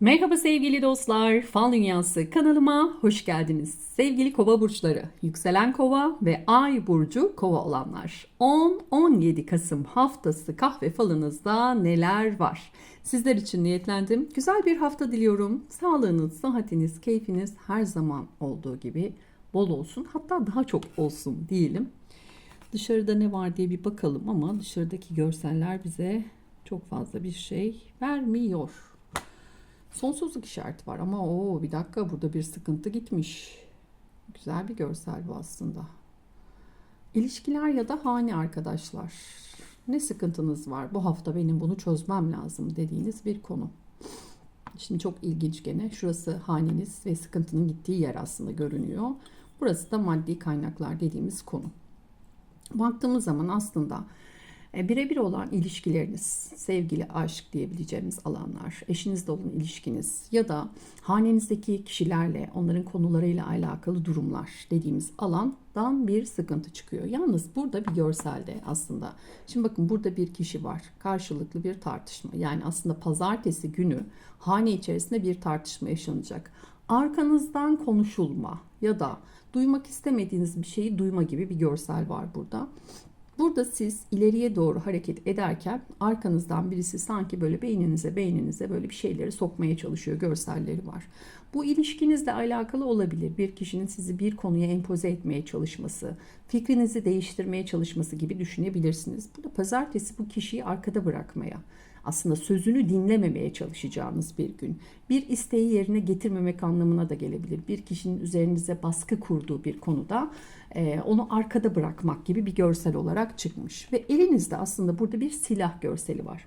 Merhaba sevgili dostlar, Fal Dünyası kanalıma hoş geldiniz. Sevgili kova burçları, yükselen kova ve ay burcu kova olanlar. 10-17 Kasım haftası kahve falınızda neler var? Sizler için niyetlendim. Güzel bir hafta diliyorum. Sağlığınız, sıhhatiniz, keyfiniz her zaman olduğu gibi bol olsun. Hatta daha çok olsun diyelim. Dışarıda ne var diye bir bakalım ama dışarıdaki görseller bize çok fazla bir şey vermiyor. Sonsuzluk işareti var ama o bir dakika burada bir sıkıntı gitmiş. Güzel bir görsel bu aslında. İlişkiler ya da hane arkadaşlar. Ne sıkıntınız var? Bu hafta benim bunu çözmem lazım dediğiniz bir konu. Şimdi çok ilginç gene. Şurası haneniz ve sıkıntının gittiği yer aslında görünüyor. Burası da maddi kaynaklar dediğimiz konu. Baktığımız zaman aslında birebir olan ilişkileriniz, sevgili, aşk diyebileceğimiz alanlar, eşinizle olan ilişkiniz ya da hanenizdeki kişilerle, onların konularıyla alakalı durumlar dediğimiz alandan bir sıkıntı çıkıyor. Yalnız burada bir görselde aslında. Şimdi bakın burada bir kişi var. Karşılıklı bir tartışma. Yani aslında pazartesi günü hane içerisinde bir tartışma yaşanacak. Arkanızdan konuşulma ya da duymak istemediğiniz bir şeyi duyma gibi bir görsel var burada. Burada siz ileriye doğru hareket ederken arkanızdan birisi sanki böyle beyninize beyninize böyle bir şeyleri sokmaya çalışıyor görselleri var. Bu ilişkinizle alakalı olabilir. Bir kişinin sizi bir konuya empoze etmeye çalışması, fikrinizi değiştirmeye çalışması gibi düşünebilirsiniz. Burada pazartesi bu kişiyi arkada bırakmaya, aslında sözünü dinlememeye çalışacağınız bir gün. Bir isteği yerine getirmemek anlamına da gelebilir. Bir kişinin üzerinize baskı kurduğu bir konuda e, onu arkada bırakmak gibi bir görsel olarak çıkmış. Ve elinizde aslında burada bir silah görseli var.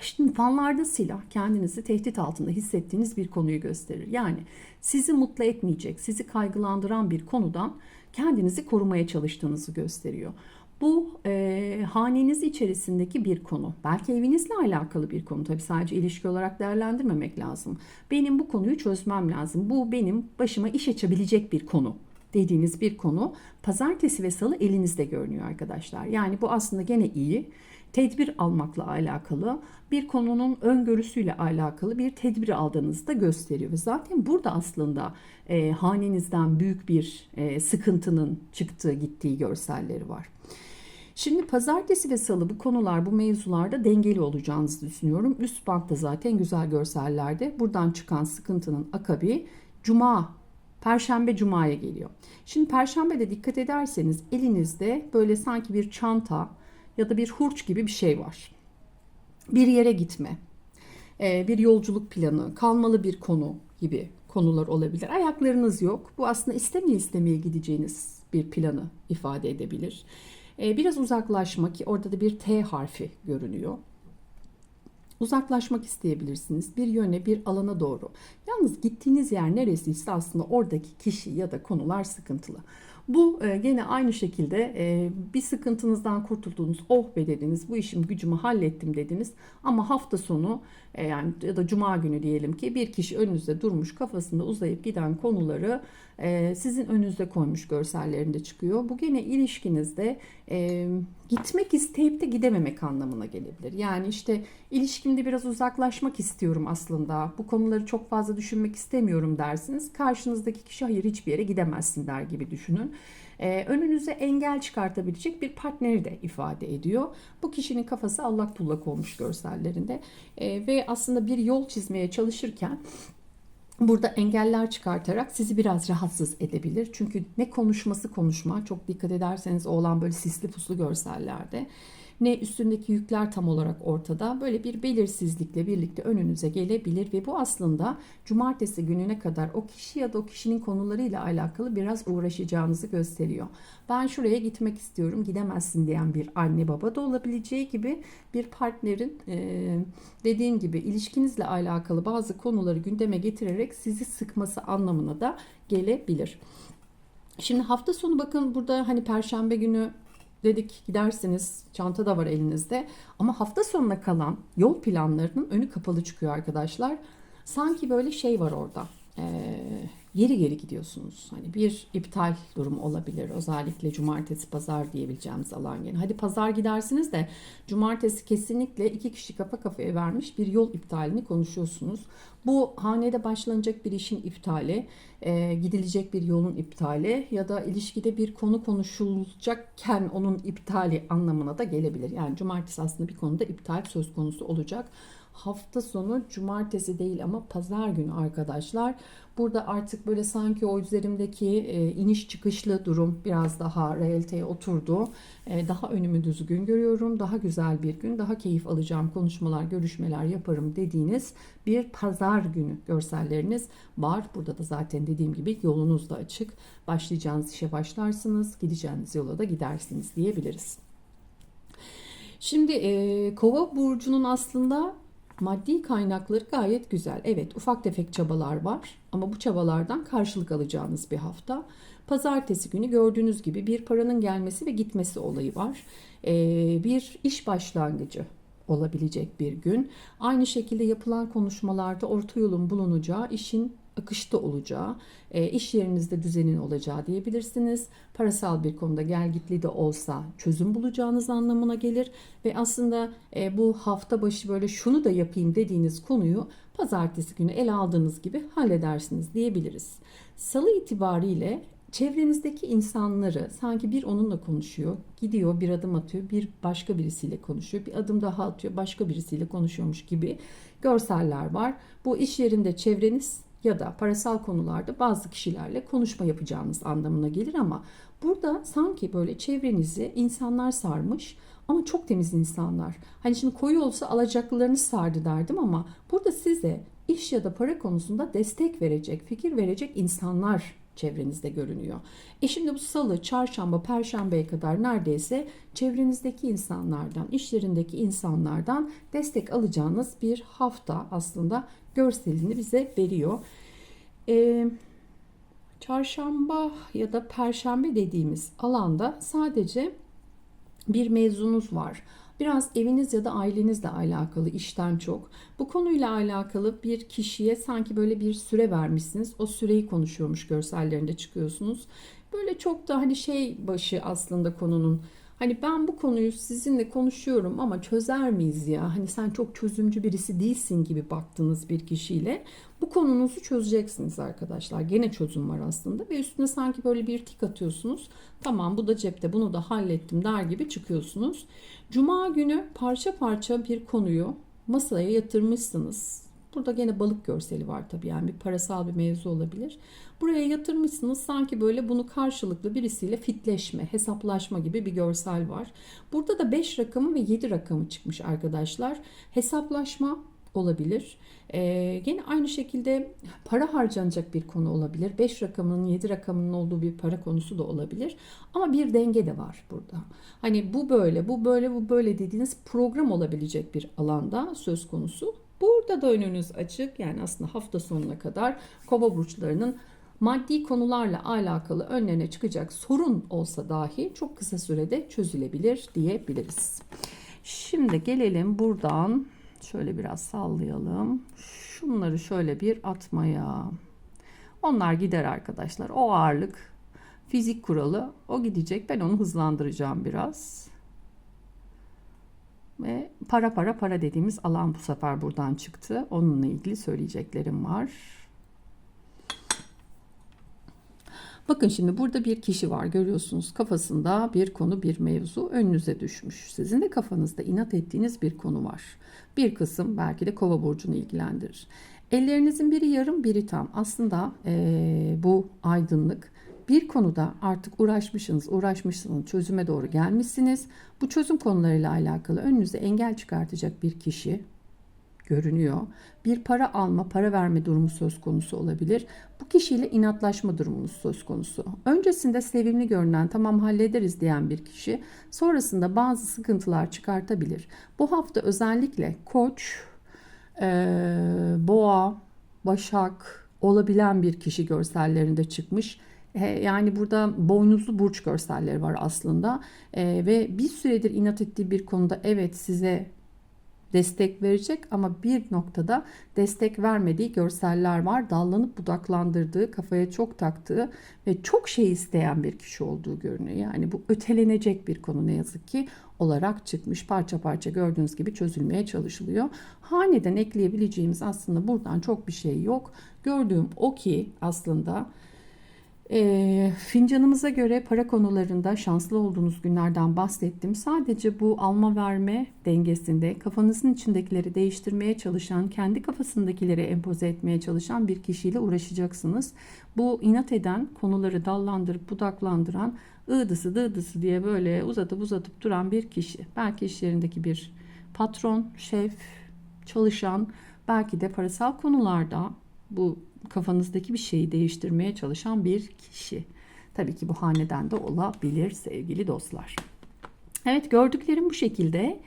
Şimdi fanlarda silah kendinizi tehdit altında hissettiğiniz bir konuyu gösterir. Yani sizi mutlu etmeyecek, sizi kaygılandıran bir konudan kendinizi korumaya çalıştığınızı gösteriyor. Bu e, haneniz içerisindeki bir konu. Belki evinizle alakalı bir konu. Tabii sadece ilişki olarak değerlendirmemek lazım. Benim bu konuyu çözmem lazım. Bu benim başıma iş açabilecek bir konu dediğiniz bir konu pazartesi ve salı elinizde görünüyor arkadaşlar. Yani bu aslında gene iyi. Tedbir almakla alakalı bir konunun öngörüsüyle alakalı bir tedbir aldığınızı da gösteriyor. Ve zaten burada aslında e, hanenizden büyük bir e, sıkıntının çıktığı gittiği görselleri var. Şimdi pazartesi ve salı bu konular, bu mevzularda dengeli olacağınızı düşünüyorum. Üst bantta zaten güzel görsellerde. Buradan çıkan sıkıntının akabi cuma, perşembe cumaya geliyor. Şimdi perşembe de dikkat ederseniz elinizde böyle sanki bir çanta ya da bir hurç gibi bir şey var. Bir yere gitme, e, bir yolculuk planı, kalmalı bir konu gibi konular olabilir. Ayaklarınız yok. Bu aslında istemeye istemeye gideceğiniz bir planı ifade edebilir. E, biraz uzaklaşmak orada da bir T harfi görünüyor. Uzaklaşmak isteyebilirsiniz bir yöne bir alana doğru. Yalnız gittiğiniz yer neresiyse aslında oradaki kişi ya da konular sıkıntılı. Bu e, gene aynı şekilde e, bir sıkıntınızdan kurtuldunuz, oh be dediniz, bu işim gücümü hallettim dediniz. Ama hafta sonu e, yani ya da cuma günü diyelim ki bir kişi önünüzde durmuş kafasında uzayıp giden konuları e, sizin önünüzde koymuş görsellerinde çıkıyor. Bu gene ilişkinizde gitmek isteyip de gidememek anlamına gelebilir. Yani işte ilişkimde biraz uzaklaşmak istiyorum aslında. Bu konuları çok fazla düşünmek istemiyorum dersiniz. Karşınızdaki kişi hayır hiçbir yere gidemezsin der gibi düşünün. Ee, önünüze engel çıkartabilecek bir partneri de ifade ediyor. Bu kişinin kafası allak bullak olmuş görsellerinde ee, ve aslında bir yol çizmeye çalışırken burada engeller çıkartarak sizi biraz rahatsız edebilir. Çünkü ne konuşması konuşma çok dikkat ederseniz oğlan böyle sisli puslu görsellerde ne üstündeki yükler tam olarak ortada. Böyle bir belirsizlikle birlikte önünüze gelebilir ve bu aslında cumartesi gününe kadar o kişi ya da o kişinin konularıyla alakalı biraz uğraşacağınızı gösteriyor. Ben şuraya gitmek istiyorum gidemezsin diyen bir anne baba da olabileceği gibi bir partnerin dediğim gibi ilişkinizle alakalı bazı konuları gündeme getirerek sizi sıkması anlamına da gelebilir. Şimdi hafta sonu bakın burada hani perşembe günü dedik gidersiniz çanta da var elinizde ama hafta sonuna kalan yol planlarının önü kapalı çıkıyor arkadaşlar. Sanki böyle şey var orada. Ee, geri geri gidiyorsunuz. Hani bir iptal durumu olabilir. Özellikle cumartesi pazar diyebileceğimiz alan gene. Hadi pazar gidersiniz de cumartesi kesinlikle iki kişi kafa kafaya vermiş bir yol iptalini konuşuyorsunuz. Bu hanede başlanacak bir işin iptali, e, gidilecek bir yolun iptali ya da ilişkide bir konu konuşulacakken onun iptali anlamına da gelebilir. Yani cumartesi aslında bir konuda iptal söz konusu olacak. Hafta sonu cumartesi değil ama pazar günü arkadaşlar. Burada artık böyle sanki o üzerimdeki e, iniş çıkışlı durum biraz daha realiteye oturdu. E, daha önümü düzgün görüyorum. Daha güzel bir gün, daha keyif alacağım konuşmalar, görüşmeler yaparım dediğiniz bir pazar günü görselleriniz var. Burada da zaten dediğim gibi yolunuz da açık. Başlayacağınız işe başlarsınız, gideceğiniz yola da gidersiniz diyebiliriz. Şimdi e, Kova burcunun aslında maddi kaynakları gayet güzel. Evet, ufak tefek çabalar var ama bu çabalardan karşılık alacağınız bir hafta. Pazartesi günü gördüğünüz gibi bir paranın gelmesi ve gitmesi olayı var. E, bir iş başlangıcı olabilecek bir gün. Aynı şekilde yapılan konuşmalarda orta yolun bulunacağı, işin akışta olacağı, e, iş yerinizde düzenin olacağı diyebilirsiniz. Parasal bir konuda gelgitli de olsa çözüm bulacağınız anlamına gelir ve aslında e, bu hafta başı böyle şunu da yapayım dediğiniz konuyu pazartesi günü ele aldığınız gibi halledersiniz diyebiliriz. Salı itibariyle çevrenizdeki insanları sanki bir onunla konuşuyor, gidiyor bir adım atıyor, bir başka birisiyle konuşuyor, bir adım daha atıyor, başka birisiyle konuşuyormuş gibi görseller var. Bu iş yerinde çevreniz ya da parasal konularda bazı kişilerle konuşma yapacağınız anlamına gelir ama burada sanki böyle çevrenizi insanlar sarmış ama çok temiz insanlar. Hani şimdi koyu olsa alacaklılarını sardı derdim ama burada size iş ya da para konusunda destek verecek, fikir verecek insanlar çevrenizde görünüyor. E şimdi bu salı, çarşamba, perşembeye kadar neredeyse çevrenizdeki insanlardan, iş yerindeki insanlardan destek alacağınız bir hafta aslında görselini bize veriyor. Ee, çarşamba ya da perşembe dediğimiz alanda sadece bir mevzunuz var. Biraz eviniz ya da ailenizle alakalı işten çok. Bu konuyla alakalı bir kişiye sanki böyle bir süre vermişsiniz. O süreyi konuşuyormuş görsellerinde çıkıyorsunuz. Böyle çok da hani şey başı aslında konunun Hani ben bu konuyu sizinle konuşuyorum ama çözer miyiz ya? Hani sen çok çözümcü birisi değilsin gibi baktığınız bir kişiyle bu konunuzu çözeceksiniz arkadaşlar. Gene çözüm var aslında ve üstüne sanki böyle bir tik atıyorsunuz. Tamam bu da cepte bunu da hallettim der gibi çıkıyorsunuz. Cuma günü parça parça bir konuyu masaya yatırmışsınız. Burada gene balık görseli var tabii yani bir parasal bir mevzu olabilir. Buraya yatırmışsınız sanki böyle bunu karşılıklı birisiyle fitleşme, hesaplaşma gibi bir görsel var. Burada da 5 rakamı ve 7 rakamı çıkmış arkadaşlar. Hesaplaşma olabilir. Ee, gene aynı şekilde para harcanacak bir konu olabilir. 5 rakamının 7 rakamının olduğu bir para konusu da olabilir. Ama bir denge de var burada. Hani bu böyle, bu böyle, bu böyle dediğiniz program olabilecek bir alanda söz konusu. Burada da önünüz açık. Yani aslında hafta sonuna kadar kova burçlarının maddi konularla alakalı önlerine çıkacak sorun olsa dahi çok kısa sürede çözülebilir diyebiliriz. Şimdi gelelim buradan şöyle biraz sallayalım. Şunları şöyle bir atmaya. Onlar gider arkadaşlar. O ağırlık fizik kuralı o gidecek. Ben onu hızlandıracağım biraz. Ve para para para dediğimiz alan bu sefer buradan çıktı. Onunla ilgili söyleyeceklerim var. Bakın şimdi burada bir kişi var görüyorsunuz kafasında bir konu bir mevzu önünüze düşmüş. Sizin de kafanızda inat ettiğiniz bir konu var. Bir kısım belki de kova burcunu ilgilendirir. Ellerinizin biri yarım biri tam. Aslında ee, bu aydınlık bir konuda artık uğraşmışsınız, uğraşmışsınız, çözüme doğru gelmişsiniz. Bu çözüm konularıyla alakalı önünüze engel çıkartacak bir kişi görünüyor. Bir para alma, para verme durumu söz konusu olabilir. Bu kişiyle inatlaşma durumunuz söz konusu. Öncesinde sevimli görünen, tamam hallederiz diyen bir kişi sonrasında bazı sıkıntılar çıkartabilir. Bu hafta özellikle koç, e, boğa, başak olabilen bir kişi görsellerinde çıkmış yani burada boynuzlu burç görselleri var aslında e, ve bir süredir inat ettiği bir konuda evet size destek verecek ama bir noktada destek vermediği görseller var. Dallanıp budaklandırdığı, kafaya çok taktığı ve çok şey isteyen bir kişi olduğu görünüyor. Yani bu ötelenecek bir konu ne yazık ki olarak çıkmış. Parça parça gördüğünüz gibi çözülmeye çalışılıyor. Haneden ekleyebileceğimiz aslında buradan çok bir şey yok. Gördüğüm o ki aslında e, fincanımıza göre para konularında şanslı olduğunuz günlerden bahsettim. Sadece bu alma verme dengesinde kafanızın içindekileri değiştirmeye çalışan, kendi kafasındakileri empoze etmeye çalışan bir kişiyle uğraşacaksınız. Bu inat eden, konuları dallandırıp budaklandıran, ığdısı dıdısı diye böyle uzatıp uzatıp duran bir kişi. Belki iş yerindeki bir patron, şef, çalışan, belki de parasal konularda bu kafanızdaki bir şeyi değiştirmeye çalışan bir kişi. Tabii ki bu haneden de olabilir sevgili dostlar. Evet gördüklerim bu şekilde.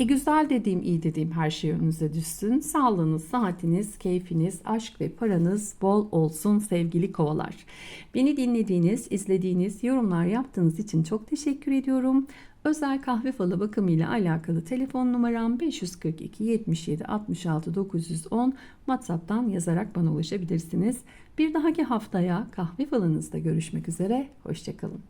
E güzel dediğim, iyi dediğim her şey önünüze düşsün. Sağlığınız, saatiniz, keyfiniz, aşk ve paranız bol olsun sevgili kovalar. Beni dinlediğiniz, izlediğiniz, yorumlar yaptığınız için çok teşekkür ediyorum. Özel kahve falı bakımıyla alakalı telefon numaram 542 77 66 910 WhatsApp'tan yazarak bana ulaşabilirsiniz. Bir dahaki haftaya kahve falınızda görüşmek üzere. Hoşçakalın.